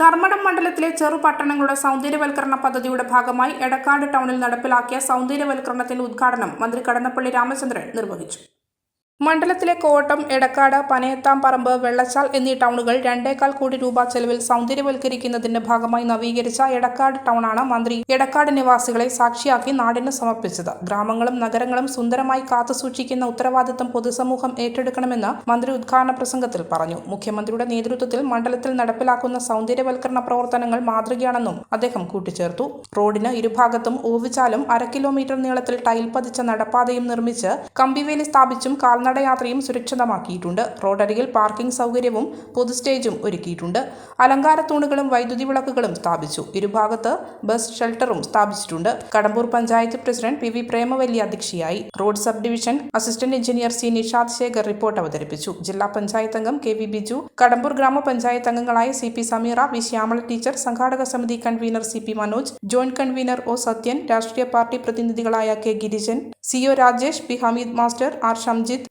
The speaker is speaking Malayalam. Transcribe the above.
ധർമ്മടം മണ്ഡലത്തിലെ ചെറുപട്ടണങ്ങളുടെ സൗന്ദര്യവൽക്കരണ പദ്ധതിയുടെ ഭാഗമായി എടക്കാട് ടൗണിൽ നടപ്പിലാക്കിയ സൗന്ദര്യവൽക്കരണത്തിന്റെ ഉദ്ഘാടനം മന്ത്രി കടന്നപ്പള്ളി രാമചന്ദ്രൻ നിർവഹിച്ചു. മണ്ഡലത്തിലെ കോട്ടം എടക്കാട് പനയത്താംപറമ്പ് വെള്ളച്ചാൽ എന്നീ ടൗണുകൾ രണ്ടേകാൽ കോടി രൂപ ചെലവിൽ സൗന്ദര്യവൽക്കരിക്കുന്നതിന്റെ ഭാഗമായി നവീകരിച്ച എടക്കാട് ടൗണാണ് മന്ത്രി എടക്കാട് നിവാസികളെ സാക്ഷിയാക്കി നാടിന് സമർപ്പിച്ചത്. ഗ്രാമങ്ങളും നഗരങ്ങളും സുന്ദരമായി കാത്തുസൂക്ഷിക്കുന്ന ഉത്തരവാദിത്തം പൊതുസമൂഹം ഏറ്റെടുക്കണമെന്ന് മന്ത്രി ഉദ്ഘാടന പ്രസംഗത്തിൽ പറഞ്ഞു. മുഖ്യമന്ത്രിയുടെ നേതൃത്വത്തിൽ മണ്ഡലത്തിൽ നടപ്പിലാക്കുന്ന സൗന്ദര്യവൽക്കരണ പ്രവർത്തനങ്ങൾ മാതൃകയാണെന്നും അദ്ദേഹം കൂട്ടിച്ചേർത്തു. റോഡിന് ഇരുഭാഗത്തും ഓവിച്ചാലും അര കിലോമീറ്റർ നീളത്തിൽ ടൈൽ പതിച്ച നടപ്പാതയും നിർമ്മിച്ച് കമ്പിവേലി സ്ഥാപിച്ചും കാൽനടയാത്രയും സുരക്ഷിതമാക്കിയിട്ടുണ്ട്. റോഡരികിൽ പാർക്കിംഗ് സൗകര്യവും പൊതു സ്റ്റേജും ഒരുക്കിയിട്ടുണ്ട്. അലങ്കാര തൂണുകളും വൈദ്യുതി വിളക്കുകളും സ്ഥാപിച്ചു. ഇരുഭാഗത്ത് ബസ് ഷെൽട്ടറും സ്ഥാപിച്ചിട്ടുണ്ട്. Kadambur panchayat president P V Premavalli അധ്യക്ഷയായി. Road sub division assistant engineer C Nishad Shekhar report അവതരിപ്പിച്ചു. ജില്ലാ പഞ്ചായത്ത് അംഗം കെ വി ബിജു കടമ്പൂർ ഗ്രാമപഞ്ചായത്ത് അംഗങ്ങളായ C P Sameera V Shyamala teacher സംഘാടക സമിതി convener C P Manoj joint convener O Sathyan രാഷ്ട്രീയ party പ്രതിനിധികളായ K Girijan C O Rajesh P Hameed master R Shamjith